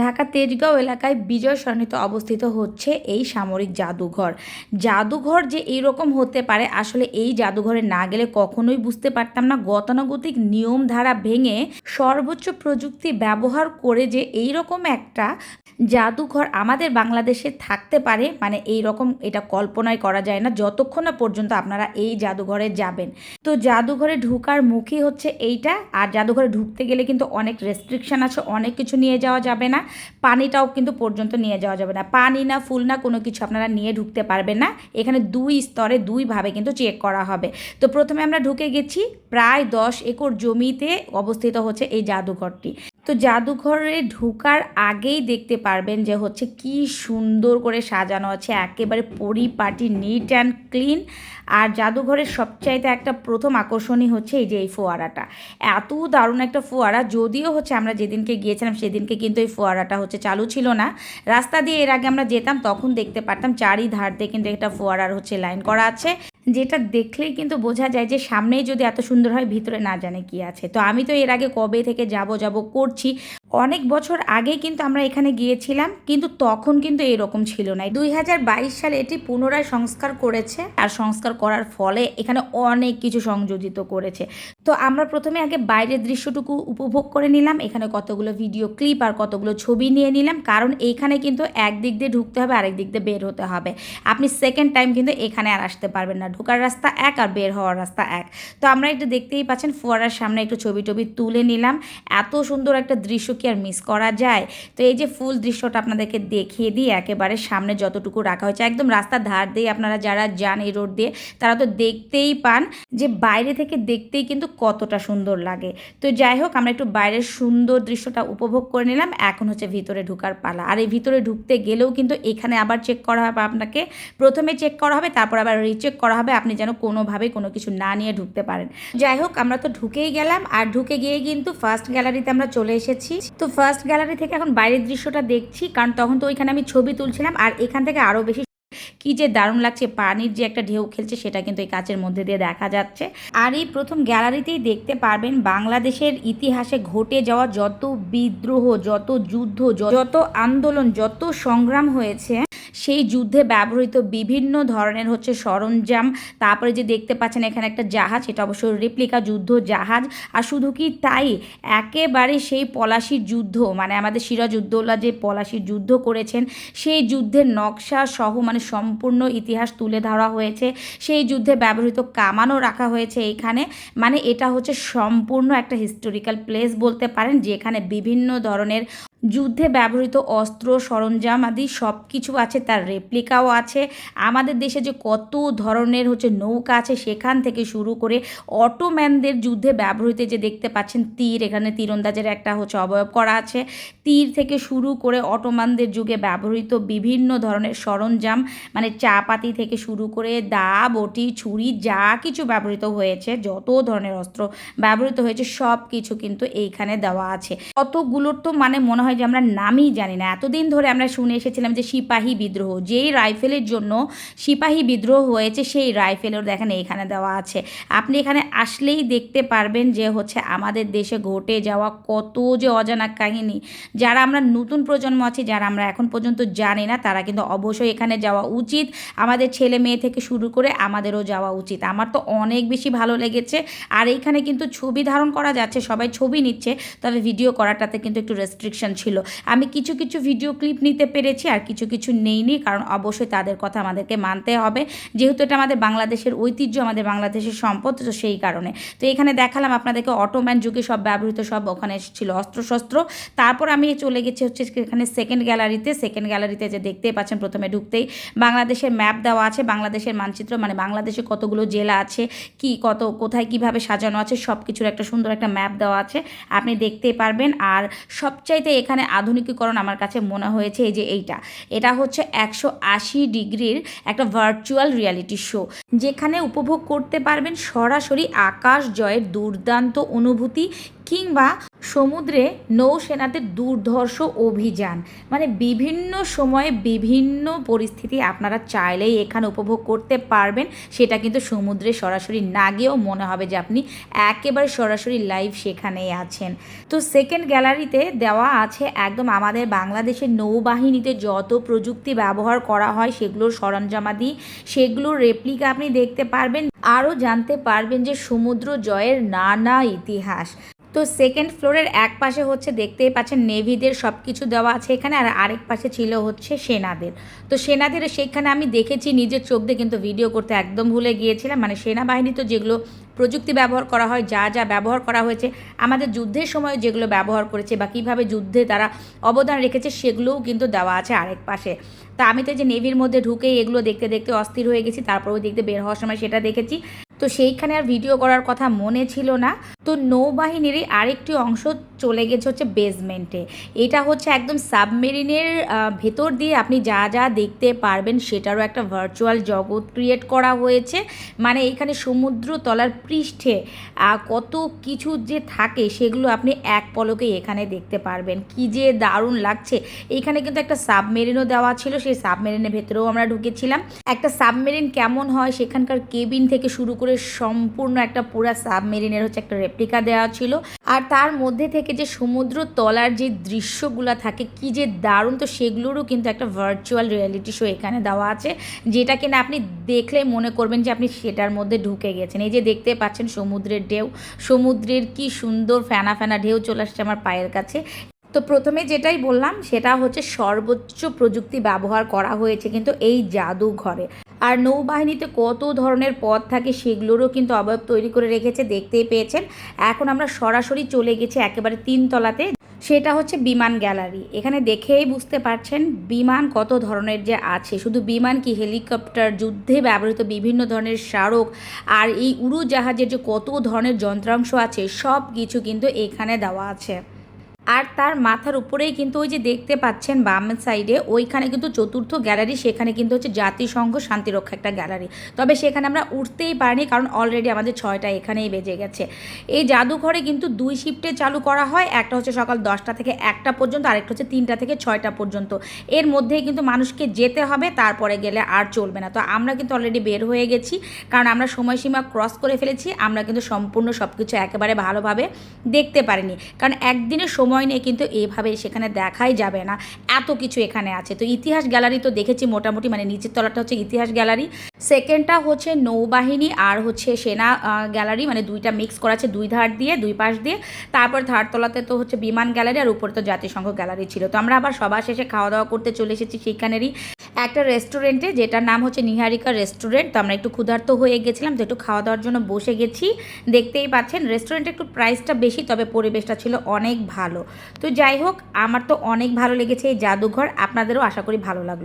ঢাকা তেজগাঁও এলাকায় বিজয় সরণিতে অবস্থিত হচ্ছে এই সামরিক জাদুঘর। জাদুঘর যে এইরকম হতে পারে, আসলে এই জাদুঘরে না গেলে কখনোই বুঝতে পারতাম না। গতানুগতিক নিয়ম ধারা ভেঙে সর্বোচ্চ প্রযুক্তি ব্যবহার করে যে এই রকম একটা জাদুঘর আমাদের বাংলাদেশে থাকতে পারে মানে এই রকম এটা কল্পনাই করা যায় না। যতক্ষণ না পর্যন্ত আপনারা এই জাদুঘরে যাবেন। তো জাদুঘরে ঢুকার মুখই হচ্ছে এইটা। আর জাদুঘরে ঢুকতে গেলে কিন্তু অনেক রেস্ট্রিকশন আছে, অনেক কিছু নিয়ে যাওয়া যাবে না। পানিটাও কিন্তু পর্যন্ত নিয়ে যাওয়া যাবে না। পানি না, ফুল না, কোনো কিছু আপনারা নিয়ে ঢুকতে পারবেন না। এখানে দুই স্তরে দুইভাবে কিন্তু চেক করা হবে। তো প্রথমে আমরা ঢুকে গেছি, প্রায় দশ একর জমিতে অবস্থিত হচ্ছে এই জাদুঘরটি। তো জাদুঘরে ঢোকার আগেই দেখতে পারবেন যে হচ্ছে কি সুন্দর করে সাজানো আছে। একেবারে পরিপাটি নিট অ্যান্ড ক্লিন আর জাদুঘরের সবচাইতে একটা প্রথম আকর্ষণই হচ্ছে এই যে এই ফোয়ারাটা। এত দারুণ একটা ফোয়ারা। যদিও হচ্ছে আমরা যেদিনকে গিয়েছিলাম, সেদিনকে কিন্তু এই ফোয়ারাটা হচ্ছে চালু ছিল না। রাস্তা দিয়ে এর আগে আমরা যেতাম, তখন দেখতে পারতাম চারি ধার দিয়ে কিন্তু একটা ফোয়ারার হচ্ছে লাইন করা আছে। যেটা দেখলেই কিন্তু বোঝা যায় যে সামনেই যদি এত সুন্দর হয়, ভিতরে না জানে কি আছে। তো আমি তো এর আগে কবে থেকে যাব যাব করছি অনেক বছর আগে কিন্তু আমরা এখানে গিয়েছিলাম, কিন্তু তখন কিন্তু এরকম ছিল না। দুই হাজার বাইশ সালে এটি পুনরায় সংস্কার করেছে, আর সংস্কার করার ফলে এখানে অনেক কিছু সংযোজিত করেছে। তো আমরা প্রথমে আগে বাইরের দৃশ্যটুকু উপভোগ করে নিলাম, এখানে কতগুলো ভিডিও ক্লিপ আর কতগুলো ছবি নিয়ে নিলাম, কারণ এইখানে কিন্তু একদিক দিয়ে ঢুকতে হবে, আরেক দিক দিয়ে বের হতে হবে। আপনি সেকেন্ড টাইম কিন্তু এখানে আর আসতে পারবেন না, ঢোকার রাস্তা এক আর বের হওয়ার রাস্তা এক। তো আমরা একটু দেখতেই পাচ্ছেন, ফোয়ারার সামনে একটু ছবি টবি তুলে নিলাম। এত সুন্দর একটা দৃশ্য কি আর মিস করা যায়? তো এই যে ফুল দৃশ্যটা আপনাদেরকে দেখিয়ে দিই, একেবারে সামনে যতটুকু রাখা হয়েছে, একদম রাস্তার ধার দিয়ে আপনারা যারা যান এই রোড দিয়ে, তারা তো দেখতেই পান যে বাইরে থেকে দেখতেই কিন্তু কতটা সুন্দর লাগে। তো যাই হোক, আমরা একটু বাইরের সুন্দর দৃশ্যটা উপভোগ করে নিলাম, এখন হচ্ছে ভিতরে ঢুকার পালা। আর এই ভিতরে ঢুকতে গেলেও কিন্তু এখানে আবার চেক করা হবে আপনাকে। প্রথমে চেক করা হবে, তারপর আবার রিচেক করা হবে, আপনি যেন কোনোভাবে কোনো কিছু না নিয়ে ঢুকতে পারেন। যাই হোক, আমরা তো ঢুকেই গেলাম, আর ঢুকে গিয়ে কিন্তু ফার্স্ট গ্যালারিতে আমরা চলে এসেছি। তো ফার্স্ট গ্যালারি থেকে এখন বাইরের দৃশ্যটা দেখছি, কারণ তখন তো ওইখানে আমি ছবি তুলছিলাম, আর এখান থেকে আরও বেশি কি যে দারুণ লাগছে, পানির যে একটা ঢেউ খেলছে সেটা কিন্তু এই কাচের মধ্যে দিয়ে দেখা যাচ্ছে। আর এই প্রথম গ্যালারিতেই দেখতে পারবেন বাংলাদেশের ইতিহাসে ঘটে যাওয়া যত বিদ্রোহ, যত যুদ্ধ, যত আন্দোলন, যত সংগ্রাম হয়েছে। সেই যুদ্ধে ব্যবহৃত বিভিন্ন ধরনের হচ্ছে সরঞ্জাম, তারপরে যে দেখতে পাচ্ছেন এখানে একটা জাহাজ, এটা অবশ্য রেপ্লিকা যুদ্ধ জাহাজ। আর শুধু কি তাই, একেবারে সেই পলাশির যুদ্ধ মানে আমাদের সিরাজউদ্দৌলা যে পলাশির যুদ্ধ করেছেন, সেই যুদ্ধের নকশা সহ মানে সম্পূর্ণ ইতিহাস তুলে ধরা হয়েছে। সেই যুদ্ধে ব্যবহৃত কামানও রাখা হয়েছে এইখানে। মানে এটা হচ্ছে সম্পূর্ণ একটা হিস্টোরিক্যাল প্লেস বলতে পারেন, যেখানে বিভিন্ন ধরনের যুদ্ধে ব্যবহৃত অস্ত্র, সরঞ্জাম আদি সব কিছু আছে, তার রেপ্লিকাও আছে। আমাদের দেশে যে কত ধরনের হচ্ছে নৌকা আছে, সেখান থেকে শুরু করে অটোম্যানদের যুদ্ধে ব্যবহৃত যে দেখতে পাচ্ছেন তীর, এখানে তীরন্দাজের একটা হচ্ছে অবয়ব করা আছে। তীর থেকে শুরু করে অটোমানদের যুগে ব্যবহৃত বিভিন্ন ধরনের সরঞ্জাম মানে চা পাতি থেকে শুরু করে দা, বটি, ছুরি, যা কিছু ব্যবহৃত হয়েছে, যত ধরনের অস্ত্র ব্যবহৃত হয়েছে সব কিছু কিন্তু এইখানে দেওয়া আছে। কতগুলোর তো মানে মনে হয় যে আমরা নামই জানি না। এতদিন ধরে আমরা শুনে এসেছিলাম যে সিপাহী বিদ্রোহ, যেই রাইফেলের জন্য সিপাহী বিদ্রোহ হয়েছে সেই রাইফেলের দেখেন এখানে দেওয়া আছে। আপনি এখানে আসলেই দেখতে পারবেন যে হচ্ছে আমাদের দেশে ঘটে যাওয়া কত যে অজানা কাহিনী। যারা আমরা নতুন প্রজন্ম আছি, যারা আমরা এখন পর্যন্ত জানি না, তারা কিন্তু অবশ্যই এখানে যাওয়া উচিত। আমাদের ছেলে মেয়ে থেকে শুরু করে আমাদেরও যাওয়া উচিত। আমার তো অনেক বেশি ভালো লেগেছে। আর এইখানে কিন্তু ছবি ধারণ করা যাচ্ছে, সবাই ছবি নিচ্ছে, তবে ভিডিও করাটাতে কিন্তু একটু রেস্ট্রিকশন ছিল। আমি কিছু কিছু ভিডিও ক্লিপ নিতে পেরেছি আর কিছু কিছু নেইনি কারণ অবশ্যই তাদের কথা আমাদেরকে মানতে হবে। যেহেতু এটা আমাদের বাংলাদেশের ঐতিহ্য, আমাদের বাংলাদেশের সম্পদ, তো সেই কারণে। তো এখানে দেখালাম আপনাদেরকে অটোম্যান যুগে সব ব্যবহৃত সব ওখানে ছিল অস্ত্রশস্ত্র। তারপর আমি চলে গেছি হচ্ছে এখানে সেকেন্ড গ্যালারিতে সেকেন্ড গ্যালারিতে যে দেখতেই পাচ্ছেন প্রথমে ঢুকতেই বাংলাদেশের ম্যাপ দেওয়া আছে, বাংলাদেশের মানচিত্র মানে বাংলাদেশে কতগুলো জেলা আছে, কি কত, কোথায় কীভাবে সাজানো আছে সব কিছুর একটা সুন্দর একটা ম্যাপ দেওয়া আছে। আপনি দেখতেই পারবেন। আর সবচাইতে এখানে আধুনিকীকরণ আমার কাছে মনে হয়েছে এই যে এইটা। এটা হচ্ছে একশো আশি ডিগ্রির একটা ভার্চুয়াল রিয়ালিটি শো, যেখানে উপভোগ করতে পারবেন সরাসরি আকাশ জয়ের দুর্দান্ত অনুভূতি কিংবা সমুদ্রে নৌসেনাদের দুর্ধর্ষ অভিযান। মানে বিভিন্ন সময়ে বিভিন্ন পরিস্থিতি আপনারা চাইলেই এখানে উপভোগ করতে পারবেন। সেটা কিন্তু সমুদ্রে সরাসরি না গিয়েও মনে হবে যে আপনি একেবারে সরাসরি লাইভ সেখানেই আছেন। তো সেকেন্ড গ্যালারিতে দেওয়া আছে একদম আমাদের বাংলাদেশের নৌবাহিনীতে যত প্রযুক্তি ব্যবহার করা হয় সেগুলোর সরঞ্জামাদি, সেগুলোর রেপ্লিকা আপনি দেখতে পারবেন। আরও জানতে পারবেন যে সমুদ্র জয়ের নানা ইতিহাস। তো সেকেন্ড ফ্লোরের এক পাশে হচ্ছে দেখতেই পাচ্ছেন নেভিদের সব কিছু দেওয়া আছে এখানে, আর আরেক পাশে ছিল হচ্ছে সেনাদের। তো সেনাদের সেখানে আমি দেখেছি, নিজের চোখ দিয়ে কিন্তু ভিডিও করতে একদম ভুলে গিয়েছিলাম। মানে সেনাবাহিনী তো যেগুলো প্রযুক্তি ব্যবহার করা হয়, যা যা ব্যবহার করা হয়েছে, আমাদের যুদ্ধের সময় যেগুলো ব্যবহার করেছে বা কীভাবে যুদ্ধে তারা অবদান রেখেছে, সেগুলোও কিন্তু দেওয়া আছে আরেক পাশে। তা আমি তো যে নেভির মধ্যে ঢুকেই এগুলো দেখতে দেখতে অস্থির হয়ে গেছি, তারপর ওই দেখতে বের হওয়ার সময় সেটা দেখেছি। তো সেইখানে আর ভিডিও করার কথা মনে ছিল না। তো নৌবাহিনীরই আরেকটি অংশ চলে গেছে হচ্ছে বেসমেন্টে এটা হচ্ছে একদম সাবমেরিনের ভেতর দিয়ে আপনি যা যা দেখতে পারবেন সেটারও একটা ভার্চুয়াল জগৎ ক্রিয়েট করা হয়েছে। মানে এখানে সমুদ্র তলার পৃষ্ঠে কত কিছু যে থাকে সেগুলো আপনি এক পলকে এখানে দেখতে পারবেন। কি যে দারুণ লাগছে। এইখানে কিন্তু একটা সাবমেরিনও দেওয়া ছিল, সেই সাবমেরিনের ভেতরেও আমরা ঢুকেছিলাম। একটা সাবমেরিন কেমন হয় সেখানকার কেবিন থেকে শুরু করে সম্পূর্ণ একটা পুরা সাবমেরিনের হচ্ছে একটা রেপ্লিকা দেওয়া ছিল। আর তার মধ্যে থেকে যে সমুদ্র তলার যে দৃশ্যগুলো থাকে, কি যে দারুণ, তো সেগুলোরও কিন্তু একটা ভার্চুয়াল রিয়েলিটি শো এখানে দেওয়া আছে, যেটা কিনা আপনি দেখলে মনে করবেন যে আপনি সেটার মধ্যে ঢুকে গেছেন। এই যে দেখতে পাচ্ছেন সমুদ্রের ঢেউ, সমুদ্রের কি সুন্দর ফেনা ফেনা ঢেউ চলে আসছে আমার পায়ের কাছে। তো প্রথমে যেটাই বললাম, সেটা হচ্ছে সর্বোচ্চ প্রযুক্তি ব্যবহার করা হয়েছে কিন্তু এই জাদুঘরে। আর নৌবাহিনীতে কত ধরনের পথ থাকে সেগুলোরও কিন্তু অবয়ব তৈরি করে রেখেছে, দেখতেই পেয়েছেন। এখন আমরা সরাসরি চলে গেছি একেবারে তিনতলাতে, সেটা হচ্ছে বিমান গ্যালারি। এখানে দেখেই বুঝতে পারছেন, বিমান কত ধরনের যে আছে। শুধু বিমান কি, হেলিকপ্টার, যুদ্ধে ব্যবহৃত বিভিন্ন ধরনের স্মারক, আর এই উড়োজাহাজের যে কত ধরনের যন্ত্রাংশ আছে সব কিছু কিন্তু এখানে দেওয়া আছে। আর তার মাথার উপরেই কিন্তু ওই যে দেখতে পাচ্ছেন বাম সাইডে ওইখানে কিন্তু চতুর্থ গ্যালারি, সেখানে কিন্তু হচ্ছে জাতিসংঘ শান্তিরক্ষা একটা গ্যালারি। তবে সেখানে আমরা উঠতেই পারিনি কারণ অলরেডি আমাদের ছয়টা এখানেই বেজে গেছে। এই জাদুঘরে কিন্তু দুই শিফটে চালু করা হয়, একটা হচ্ছে সকাল দশটা থেকে একটা পর্যন্ত, আরেকটা হচ্ছে তিনটা থেকে ছয়টা পর্যন্ত। এর মধ্যেই কিন্তু মানুষকে যেতে হবে, তারপরে গেলে আর চলবে না। তো আমরা কিন্তু অলরেডি বের হয়ে গেছি, কারণ আমরা সময়সীমা ক্রস করে ফেলেছি, আমরা কিন্তু সম্পূর্ণ সব কিছু একেবারে ভালোভাবে দেখতে পারিনি। কারণ একদিনে সময় নিয়ে কিন্তু এভাবে সেখানে দেখাই যাবে না। এত কিছু এখানে আছে। তো ইতিহাস গ্যালারি তো দেখেছি মোটামুটি মানে নিচের তলাটা হচ্ছে ইতিহাস গ্যালারি। সেকেন্ডটা হচ্ছে নৌবাহিনী আর হচ্ছে সেনা গ্যালারি মানে দুইটা মিক্স করা আছে, দুই ধার দিয়ে, দুই পাশ দিয়ে। তারপর ধার তলাতে তো হচ্ছে বিমান গ্যালারি আর উপরে তো জাতিসংঘ গ্যালারি ছিল। তো আমরা আবার সবার শেষে খাওয়া দাওয়া করতে চলে এসেছি সেখানেরই একটা রেস্টুরেন্টে যেটার নাম হচ্ছে নিহারিকা রেস্টুরেন্ট তো আমরা একটু ক্ষুধার্ত হয়ে গেছিলাম, তো একটু খাওয়া দাওয়ার জন্য বসে গেছি। দেখতেই পাচ্ছেন রেস্টুরেন্টে একটু প্রাইসটা বেশি, তবে পরিবেশটা ছিল অনেক ভালো। তো যাই হোক, আমার তো অনেক ভালো লেগেছে এই জাদুঘর, আপনাদেরও আশা করি ভালো লাগল।